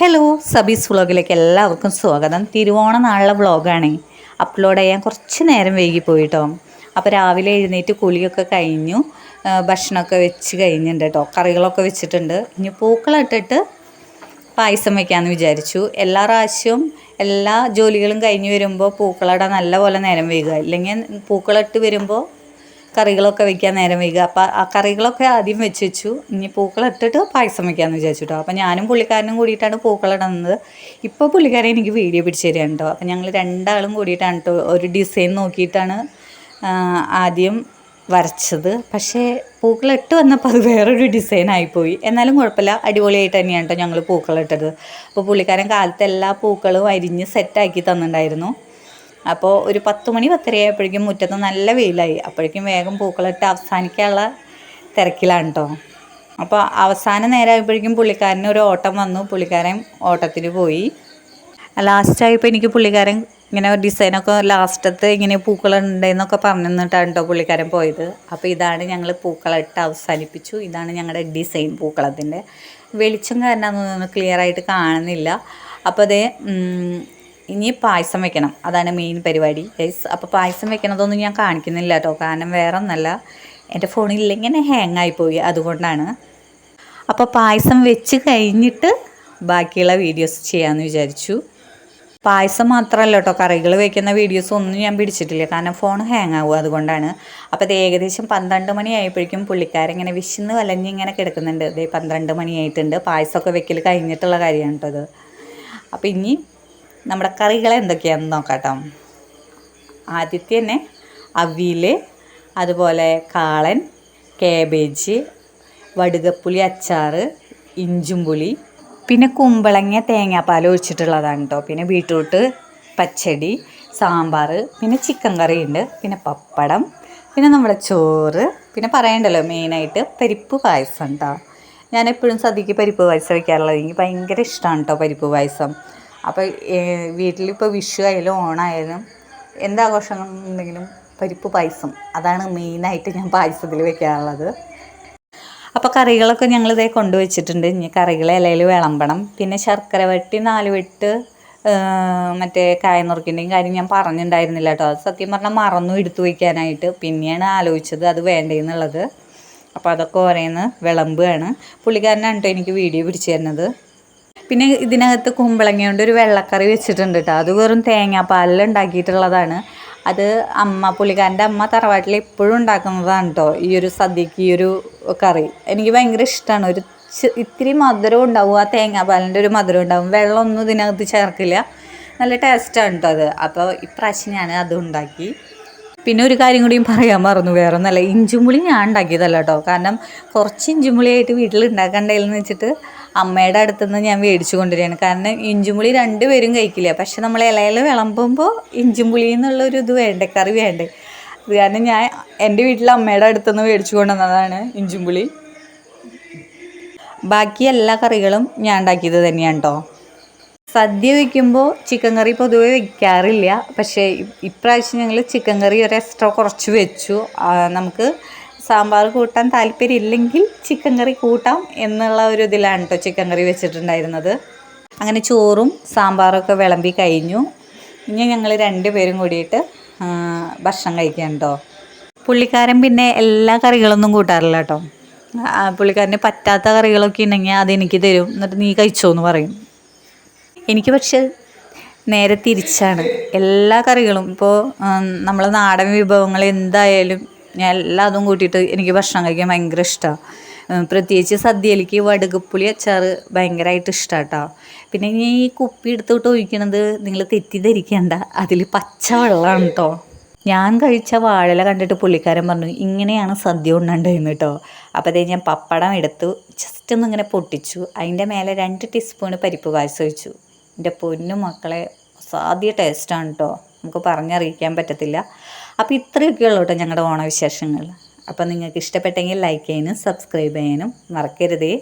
Hello Sabi's വ്ളോഗിലേക്ക് എല്ലാവർക്കും സ്വാഗതം. തിരുവോണ നാളിലെ വ്ളോഗാണ് അപ്ലോഡ് ചെയ്യാൻ കുറച്ച് നേരം വൈകിപ്പോയിട്ടോ അപ്പോൾ രാവിലെ എഴുന്നേറ്റ് കുളിയൊക്കെ കഴിഞ്ഞു. ഭക്ഷണമൊക്കെ വെച്ച് കഴിഞ്ഞിട്ടുണ്ട് കേട്ടോ കറികളൊക്കെ വെച്ചിട്ടുണ്ട്. ഇനി പൂക്കളിട്ടിട്ട് പായസം വയ്ക്കാമെന്ന് വിചാരിച്ചു. എല്ലാ പ്രാവശ്യവും എല്ലാ ജോലികളും കഴിഞ്ഞ് വരുമ്പോൾ പൂക്കളട നല്ലപോലെ നേരം വൈകുക ഇല്ലെങ്കിൽ പൂക്കളിട്ട് വരുമ്പോൾ കറികളൊക്കെ വെക്കാൻ നേരം വൈകുക അപ്പോൾ ആ കറികളൊക്കെ ആദ്യം വെച്ച് വെച്ചു. ഇനി പൂക്കളിട്ടിട്ട് പായസം വെക്കാമെന്ന് വിചാരിച്ചു കേട്ടോ അപ്പോൾ ഞാനും പുള്ളിക്കാരനും കൂടിയിട്ടാണ് പൂക്കളിടുന്നത് ഇപ്പോൾ പുള്ളിക്കാരൻ എനിക്ക് വീഡിയോ പിടിച്ച് തരികയാണ് കേട്ടോ അപ്പോൾ ഞങ്ങൾ രണ്ടാളും കൂടിയിട്ടാണ് കേട്ടോ ഒരു ഡിസൈൻ നോക്കിയിട്ടാണ് ആദ്യം വരച്ചത്. പക്ഷേ പൂക്കളിട്ട് വന്നപ്പോൾ അത് വേറൊരു ഡിസൈൻ ആയിപ്പോയി. എന്നാലും കുഴപ്പമില്ല. അടിപൊളിയായിട്ട് തന്നെയാണ് കേട്ടോ ഞങ്ങൾ പൂക്കളിട്ടത്. അപ്പോൾ പുള്ളിക്കാരൻ കാലത്ത് എല്ലാ പൂക്കളും അരിഞ്ഞ് സെറ്റാക്കി തന്നിട്ടുണ്ടായിരുന്നു. അപ്പോൾ ഒരു പത്ത് മണി പത്തരയായപ്പോഴേക്കും മുറ്റത്ത് നല്ല വെയിലായി. അപ്പോഴേക്കും വേഗം പൂക്കളിട്ട് അവസാനിക്കാനുള്ള തിരക്കിലാണ് കേട്ടോ അപ്പോൾ അവസാന നേരമായപ്പോഴേക്കും പുള്ളിക്കാരന് ഒരു ഓട്ടം വന്നു. പുള്ളിക്കാരൻ ഓട്ടത്തിൽ പോയി. ലാസ്റ്റായപ്പോൾ എനിക്ക് പുള്ളിക്കാരൻ ഇങ്ങനെ ഡിസൈനൊക്കെ ലാസ്റ്റത്തെ ഇങ്ങനെ പൂക്കളുണ്ടെന്നൊക്കെ പറഞ്ഞു തന്നിട്ടാണ് കേട്ടോ പുള്ളിക്കാരൻ പോയത്. അപ്പോൾ ഇതാണ് ഞങ്ങൾ പൂക്കളിട്ട് അവസാനിപ്പിച്ചു. ഇതാണ് ഞങ്ങളുടെ ഡിസൈൻ പൂക്കളത്തിന്റെ വെളിച്ചം കാരണം ക്ലിയർ ആയിട്ട് കാണുന്നില്ല. അപ്പോൾ അതേ ഇനി പായസം വെക്കണം. അതാണ് മെയിൻ പരിപാടി. ഗൈസ് അപ്പോൾ പായസം വെക്കണതൊന്നും ഞാൻ കാണിക്കുന്നില്ല കേട്ടോ കാരണം വേറെ ഒന്നല്ല എന്റെ ഫോണിൽ ഇങ്ങനെ ഹാങ് ആയിപ്പോയി. അതുകൊണ്ടാണ്. അപ്പോൾ പായസം വെച്ച് കഴിഞ്ഞിട്ട് ബാക്കിയുള്ള വീഡിയോസ് ചെയ്യാമെന്ന് വിചാരിച്ചു. പായസം മാത്രമല്ല കേട്ടോ കറികൾ വയ്ക്കുന്ന വീഡിയോസ് ഒന്നും ഞാൻ പിടിച്ചിട്ടില്ല. കാരണം ഫോൺ ഹാങ് ആവും. അതുകൊണ്ടാണ്. അപ്പോൾ അത് ഏകദേശം പന്ത്രണ്ട് മണി ആയപ്പോഴേക്കും പുള്ളിക്കാരൻ ഇങ്ങനെ വിശന്ന് വലഞ്ഞിങ്ങനെ കിടക്കുന്നുണ്ട്. ഇതേ പന്ത്രണ്ട് മണിയായിട്ടുണ്ട് പായസമൊക്കെ വെക്കൽ കഴിഞ്ഞിട്ടുള്ള കാര്യമാണ് കേട്ടോ അത് അപ്പോൾ ഇനി നമ്മുടെ കറികൾ എന്തൊക്കെയാണെന്ന് നോക്കാട്ടോ. കേട്ടോ ആദ്യത്തെ തന്നെ അവിയൽ അതുപോലെ കാളൻ കാബേജ് വടുകപ്പുളി അച്ചാറ് ഇഞ്ചുംപുളി പിന്നെ കുമ്പളങ്ങ തേങ്ങാപ്പാൽ ഒഴിച്ചിട്ടുള്ളതാണ് കേട്ടോ പിന്നെ ബീട്രൂട്ട് പച്ചടി സാമ്പാർ പിന്നെ ചിക്കൻ കറിയുണ്ട് പിന്നെ പപ്പടം പിന്നെ നമ്മുടെ ചോറ് പിന്നെ പറയണ്ടല്ലോ മെയിനായിട്ട് പരിപ്പ് പായസം കേട്ടോ ഞാൻ എപ്പോഴും സദ്യക്ക് പരിപ്പ് പായസം വയ്ക്കാറുള്ളത് എനിക്ക് ഭയങ്കര ഇഷ്ടമാണ് കേട്ടോ പരിപ്പ് പായസം. അപ്പോൾ വീട്ടിലിപ്പോൾ വിഷു ആയാലും ഓണായാലും എന്താഘോഷം ഉണ്ടെങ്കിലും പരിപ്പ് പായസം. അതാണ് മെയിനായിട്ട് ഞാൻ പായസത്തിൽ വെക്കാറുള്ളത്. അപ്പോൾ കറികളൊക്കെ ഞങ്ങൾ ഇതേ കൊണ്ടുവച്ചിട്ടുണ്ട്. ഇനി കറികൾ ഇലയിൽ വിളമ്പണം. പിന്നെ ശർക്കര വട്ടി നാല് വെട്ട് മറ്റേ കായ നുറുക്കിന്റെയും കാര്യം ഞാൻ പറഞ്ഞിട്ടുണ്ടായിരുന്നില്ല കേട്ടോ സത്യം പറഞ്ഞാൽ മറന്നു എടുത്തു വയ്ക്കാനായിട്ട് പിന്നെയാണ് ആലോചിച്ചത് അത് വേണ്ടേന്നുള്ളത്. അപ്പോൾ അതൊക്കെ ഓരോന്ന് വിളമ്പുകയാണ്. പുള്ളിക്കാരനാണ് കേട്ടോ എനിക്ക് വീഡിയോ പിടിച്ചു തരുന്നത്. പിന്നെ ഇതിനകത്ത് കുമ്പളങ്ങ ഒരു വെള്ളക്കറി വെച്ചിട്ടുണ്ട് കേട്ടോ അത് വെറും തേങ്ങാപ്പാലിൽ ഉണ്ടാക്കിയിട്ടുള്ളതാണ്. അത് അമ്മ പുള്ളിക്കാരന്റെ അമ്മ തറവാട്ടിൽ എപ്പോഴും ഉണ്ടാക്കുന്നതാണ് കേട്ടോ ഈ ഒരു സദ്യക്ക് ഈ ഒരു കറി. എനിക്ക് ഭയങ്കര ഇഷ്ടമാണ് ഒരു ഇത്തിരി മധുരം ഉണ്ടാവും ആ തേങ്ങാപ്പാലിന്റെ ഒരു മധുരം ഉണ്ടാവും. വെള്ളമൊന്നും ഇതിനകത്ത് ചേർക്കില്ല. നല്ല ടേസ്റ്റാണ് കേട്ടോ അത്. അപ്പോൾ ഇപ്രാവശ്യം ഞാൻ അത് ഉണ്ടാക്കി. പിന്നെ ഒരു കാര്യം കൂടി പറയാൻ മറന്നു. വേറെ ഒന്നല്ല ഇഞ്ചുമുളി ഞാൻ ഉണ്ടാക്കിയതല്ല കേട്ടോ കാരണം കുറച്ച് ഇഞ്ചുമുളിയായിട്ട് വീട്ടിൽ ഉണ്ടാക്കണ്ടേന്ന് വെച്ചിട്ട് അമ്മയുടെ അടുത്ത് നിന്ന് ഞാൻ മേടിച്ചു കൊണ്ടുവരികയാണ്. കാരണം ഇഞ്ചുമുളി രണ്ടുപേരും കഴിക്കില്ല. പക്ഷെ നമ്മൾ ഇലയിൽ വിളമ്പുമ്പോൾ ഇഞ്ചുമുളി എന്നുള്ളൊരു ഇത് വേണ്ടേ കറി വേണ്ടേ. അത് കാരണം ഞാൻ എന്റെ വീട്ടിൽ അമ്മയുടെ അടുത്ത് നിന്ന് മേടിച്ചു കൊണ്ടുവന്നതാണ് ഇഞ്ചുമ്പുളി ബാക്കി എല്ലാ കറികളും ഞാൻ ഉണ്ടാക്കിയത് തന്നെയാണ് കേട്ടോ സദ്യ വയ്ക്കുമ്പോൾ ചിക്കൻ കറി പൊതുവേ വയ്ക്കാറില്ല പക്ഷേ ഇപ്രാവശ്യം ഞങ്ങൾ ചിക്കൻ കറി ഒരു എക്സ്ട്രാ കുറച്ച് വെച്ചു. നമുക്ക് സാമ്പാർ കൂട്ടാൻ താല്പര്യമില്ലെങ്കിൽ ചിക്കൻ കറി കൂട്ടാം എന്നുള്ള ഒരു ഇതിലാണ് കേട്ടോ ചിക്കൻ കറി വെച്ചിട്ടുണ്ടായിരുന്നത്. അങ്ങനെ ചോറും സാമ്പാറൊക്കെ വിളമ്പി കഴിഞ്ഞു. ഇനി ഞങ്ങൾ രണ്ടുപേരും കൂടിയിട്ട് ഭക്ഷണം കഴിക്കാൻ കേട്ടോ പുള്ളിക്കാരൻ പിന്നെ എല്ലാ കറികളൊന്നും കൂട്ടാറില്ല കേട്ടോ പുള്ളിക്കാരന് പറ്റാത്ത കറികളൊക്കെ ഉണ്ടെങ്കിൽ അതെനിക്ക് തരും. എന്നിട്ട് നീ കഴിച്ചോ എന്ന് പറയും. എനിക്ക് പക്ഷെ നേരെ തിരിച്ചാണ്. എല്ലാ കറികളും. ഇപ്പോൾ നമ്മൾ നാടൻ വിഭവങ്ങൾ എന്തായാലും ഞാൻ എല്ലാ അതും കൂട്ടിയിട്ട് എനിക്ക് ഭക്ഷണം കഴിക്കാൻ ഭയങ്കര ഇഷ്ടമാണ് പ്രത്യേകിച്ച് സദ്യയിലേക്ക് വടുകപ്പുളി അച്ചാർ ഭയങ്കരമായിട്ട് ഇഷ്ടമാണ് കേട്ടോ പിന്നെ ഇനി ഈ കുപ്പി എടുത്തോട്ട് ഒഴിക്കണത് നിങ്ങൾ തെറ്റിദ്ധരിക്കേണ്ട. അതിൽ പച്ച വെള്ളമാണ് കേട്ടോ ഞാൻ കഴിച്ച വാഴല കണ്ടിട്ട് പുള്ളിക്കാരൻ പറഞ്ഞു ഇങ്ങനെയാണ് സദ്യ ഉണ്ടായിരുന്നു കേട്ടോ അപ്പോൾ അതേ ഞാൻ പപ്പടം എടുത്തു ജസ്റ്റ് ഒന്ന് ഇങ്ങനെ പൊട്ടിച്ചു. അതിന്റെ മേലെ രണ്ട് ടീസ്പൂൺ പരിപ്പ് പായസം ഒഴിച്ചു. എന്റെ പൊന്നു മക്കളെ സാധ്യ ടേസ്റ്റാണ് കേട്ടോ നമുക്ക് പറഞ്ഞറിയിക്കാൻ പറ്റത്തില്ല. അപ്പോൾ ഇത്രയൊക്കെ ഉള്ളൂ കേട്ടോ ഞങ്ങളുടെ ഓണവിശേഷങ്ങൾ അപ്പോൾ നിങ്ങൾക്ക് ഇഷ്ടപ്പെട്ടെങ്കിൽ ലൈക്ക് ചെയ്യാനും സബ്സ്ക്രൈബ് ചെയ്യാനും മറക്കരുതേ.